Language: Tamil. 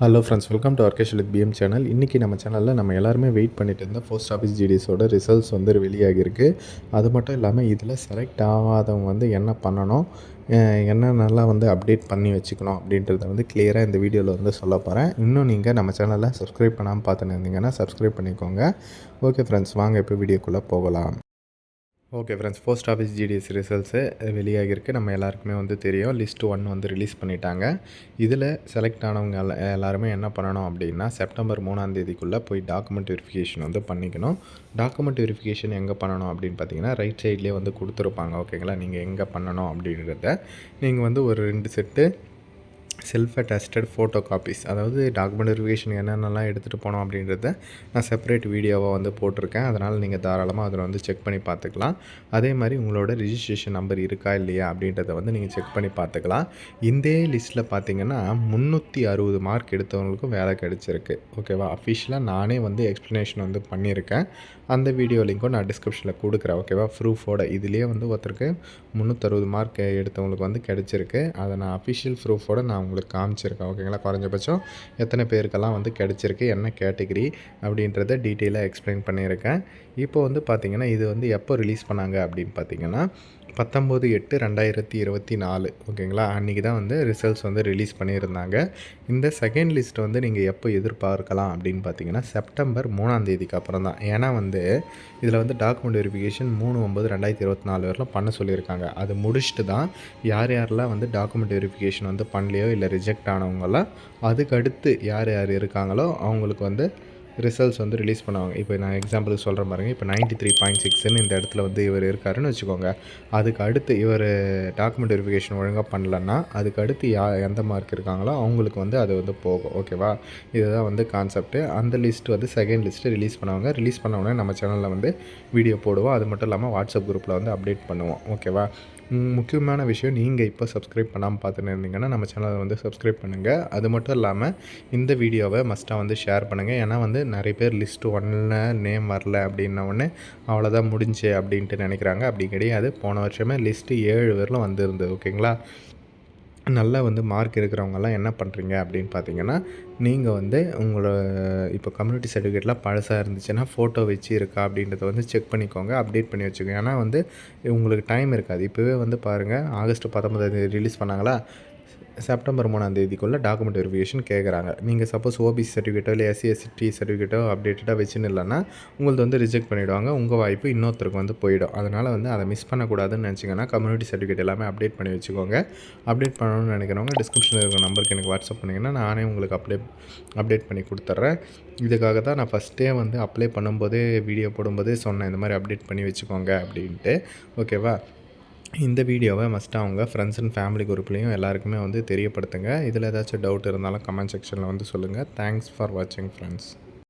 Hello friends welcome to Arkesh with PM channel இன்றைக்கி நம்ம சேனலில் நம்ம எல்லாருமே வெயிட் பண்ணிட்டு இருந்த போஸ்ட் ஆஃபீஸ் ஜிடிஎஸோட ரிசல்ட்ஸ் வந்து வெளியாகிருக்கு அது மட்டும் இல்லாமல் இதில் செலக்ட் ஆகாதவங்க வந்து என்ன பண்ணணும் என்னென்னலாம் என்ன நல்லா வந்து அப்டேட் பண்ணி வச்சுக்கணும் அப்படின்றத வந்து கிளியராக இந்த வீடியோவில் வந்து சொல்ல போகிறேன் இன்னும் நீங்கள் நம்ம சேனலில் சப்ஸ்கிரைப் பண்ணாமல் பார்த்துன்னு இருந்தீங்கன்னா சப்ஸ்கிரைப் பண்ணிக்கோங்க. ஓகே ஃப்ரெண்ட்ஸ் வாங்க இப்போ வீடியோக்குள்ளே போகலாம். Okay friends post office GDS results வெளியாகிருக்கு நம்ம எல்லாருக்குமே வந்து தெரியும். லிஸ்ட் ஒன் வந்து ரிலீஸ் பண்ணிட்டாங்க. இதில் செலக்ட் ஆனவங்க எல்லாருமே என்ன பண்ணணும் அப்படின்னா செப்டம்பர் மூணாம் தேதிக்குள்ளே போய் டாக்குமெண்ட் வெரிஃபிகேஷன் வந்து பண்ணிக்கணும். டாக்குமெண்ட் வெரிஃபிகேஷன் எங்கே பண்ணணும் அப்படின்னு பார்த்தீங்கன்னா ரைட் சைட்லேயே வந்து கொடுத்துருப்பாங்க. ஓகேங்களா நீங்கள் எங்கே பண்ணணும் அப்படின்றத. நீங்கள் வந்து ஒரு ரெண்டு set self attested photo copies அதாவது டாக்குமெண்ட் வெரிஃபிகேஷன் என்னென்னலாம் எடுத்துகிட்டு போனோம் அப்படின்றத நான் செப்பரேட் வீடியோவாக வந்து போட்டிருக்கேன். அதனால் நீங்கள் தாராளமாக அதில் வந்து செக் பண்ணி பார்த்துக்கலாம். அதே மாதிரி உங்களோட ரிஜிஸ்ட்ரேஷன் நம்பர் இருக்கா இல்லையா அப்படின்றத வந்து நீங்கள் செக் பண்ணி பார்த்துக்கலாம். இந்த லிஸ்ட்டில் பார்த்தீங்கன்னா முந்நூற்றி அறுபது மார்க் எடுத்தவங்களுக்கும் வேலை கிடச்சிருக்கு. ஓகேவா அஃபிஷியலாக நானே வந்து எக்ஸ்ப்ளனேஷன் வந்து பண்ணியிருக்கேன். அந்த வீடியோ லிங்க்கும் நான் டிஸ்கிரிப்ஷனில் கொடுக்குறேன். ஓகேவா ப்ரூஃபோட இதுலேயே வந்து ஒருத்தருக்கு முந்நூற்றறுபது மார்க் எடுத்தவங்களுக்கு வந்து கிடச்சிருக்கு. அதை நான் அஃபிஷியல் ப்ரூஃபோட நான் உங்களுக்கு காமிச்சிருக்கேன் ஓகேங்களா குறைஞ்சபட்சம் எத்தனை பேருக்கெல்லாம் வந்து கிடச்சிருக்கு என்ன கேட்டகரி அப்படின்றத டீட்டெயிலாக எக்ஸ்பிளைன் பண்ணியிருக்கேன். இப்போ வந்து பார்த்திங்கன்னா இது வந்து எப்போ ரிலீஸ் பண்ணாங்க அப்படின்னு பார்த்தீங்கன்னா பத்தொம்போது எட்டு ரெண்டாயிரத்தி இருபத்தி நாலு ஓகேங்களா அன்றைக்கி தான் வந்து ரிசல்ட்ஸ் வந்து ரிலீஸ் பண்ணியிருந்தாங்க. இந்த செகண்ட் லிஸ்ட் வந்து நீங்கள் எப்போ எதிர்பார்க்கலாம் அப்படின்னு பார்த்தீங்கன்னா செப்டம்பர் மூணாம் தேதிக்கு அப்புறம் தான். ஏன்னா வந்து இதில் வந்து டாக்குமெண்ட் வெரிஃபிகேஷன் மூணு ஒம்பது ரெண்டாயிரத்தி இருபத்தி நாலு வரலாம் பண்ண சொல்லியிருக்காங்க. அது முடிச்சுட்டு தான் யார் யாரெல்லாம் வந்து டாக்குமெண்ட் வெரிஃபிகேஷன் வந்து பண்ணலையோ இல்லை ரிஜெக்ட் ஆனவங்களாம் அதுக்கடுத்து யார் யார் இருக்காங்களோ அவங்களுக்கு வந்து ரிசல்ட்ஸ் வந்து ரிலீஸ் பண்ணுவாங்க. இப்போ நான் எக்ஸாம்பிளுக்கு சொல்கிற பாருங்க. இப்போ நைன்ட்டி த்ரீ பாயிண்ட் சிக்ஸ்னு இந்த இடத்துல வந்து இவர் இருக்காருன்னு வச்சுக்கோங்க. அதுக்கு அடுத்து இவர் டாக்குமெண்ட் வெரிஃபிகேஷன் ஒழுங்காக பண்ணலன்னா அதுக்கு அடுத்து யா எந்த மார்க் இருக்காங்களோ அவங்களுக்கு வந்து அது வந்து போகும். ஓகேவா இதுதான் வந்து கான்செப்ட்டு அந்த லிஸ்ட் வந்து செகண்ட் லிஸ்ட்டு ரிலீஸ் பண்ணுவாங்க. ரிலீஸ் பண்ண உடனே நம்ம சேனலில் வந்து வீடியோ போடுவோம். அது மட்டும் இல்லாமல் வாட்ஸ்அப் குரூப்பில் வந்து அப்டேட் பண்ணுவோம். ஓகேவா முக்கியமான விஷயம் நீங்கள் இப்போ சப்ஸ்கிரைப் பண்ணாமல் பார்த்துன்னு இருந்தீங்கன்னா நம்ம சேனலை வந்து சப்ஸ்கிரைப் பண்ணுங்கள் அது மட்டும் இல்லாமல் இந்த வீடியோவை மஸ்ட்டாக வந்து ஷேர் பண்ணுங்கள் ஏன்னா வந்து நிறைய பேர் லிஸ்ட்டு ஒன்றில் நேம் வரல அப்படின்ன உடனே அவ்வளோதான் முடிஞ்சு அப்படின்ட்டு நினைக்கிறாங்க. அப்படி கிடையாது. போன வருஷமே லிஸ்ட்டு ஏழு பேரில் வந்திருந்தது ஓகேங்களா நல்லா வந்து மார்க் இருக்கிறவங்கெல்லாம் என்ன பண்ணுறீங்க அப்படின்னு பார்த்தீங்கன்னா நீங்கள் வந்து உங்களோட இப்போ கம்யூனிட்டி சர்டிஃபிகேட்லாம் பழசாக இருந்துச்சுன்னா ஃபோட்டோ வச்சு இருக்கா அப்படின்றத வந்து செக் பண்ணிக்கோங்க அப்டேட் பண்ணி வச்சுக்கோங்க. ஏன்னா வந்து உங்களுக்கு டைம் இருக்காது. இப்போவே வந்து பாருங்கள் ஆகஸ்ட் பத்தொன்பதாம் தேதி ரிலீஸ் பண்ணாங்களா? செப்டம்பர் மூணாம் தேதிக்குள்ளே டாக்குமெண்ட் வெரிஃபிகேஷன் கேட்குறாங்க நீங்கள் சப்போஸ் ஓபிசி சர்டிஃபிகேட்டோ இல்லை எஸ்சி எஸ்டி சர்டிஃபிகேட்டோ அப்டேட்டடாக வச்சுன்னு இல்லைன்னா உங்களது வந்து ரிஜெக்ட் பண்ணிவிடுவாங்க உங்கள் வாய்ப்பு இன்னொருத்தருக்கு வந்து போயிடும். அதனால் வந்து அதை மிஸ் பண்ணக்கூடாதுன்னு நினச்சிங்கன்னா கம்யூனிட்டி சர்டிஃபிகேட் எல்லாமே அப்டேட் பண்ணி வச்சுக்கோங்க. அப்டேட் பண்ணணும்னு நினைக்கிறவங்க டிஸ்கிரிப்ஷனில் இருக்கிற நம்பருக்கு எனக்கு வாட்ஸ்அப் பண்ணிங்கன்னா நானே உங்களுக்கு அப்டேட் அப்டேட் பண்ணி கொடுத்துட்றேன். இதுக்காக தான் நான் ஃபஸ்ட்டே வந்து அப்ளை பண்ணும்போதே வீடியோ போடும்போதே சொன்னேன் இந்த மாதிரி அப்டேட் பண்ணி வச்சுக்கோங்க அப்படின்ட்டு. ஓகேவா இந்த வீடியோவை மஸ்ட்டாக அவங்க ஃப்ரெண்ட்ஸ் அண்ட் ஃபேமிலி குரூப்லேயும் எல்லாருக்குமே வந்து தெரியப்படுத்துங்க. இதில் ஏதாச்சும் டவுட் இருந்தாலும் கமெண்ட் செக்ஷனில் வந்து சொல்லுங்கள் தேங்க்ஸ் ஃபார் வாட்சிங் ஃப்ரெண்ட்ஸ்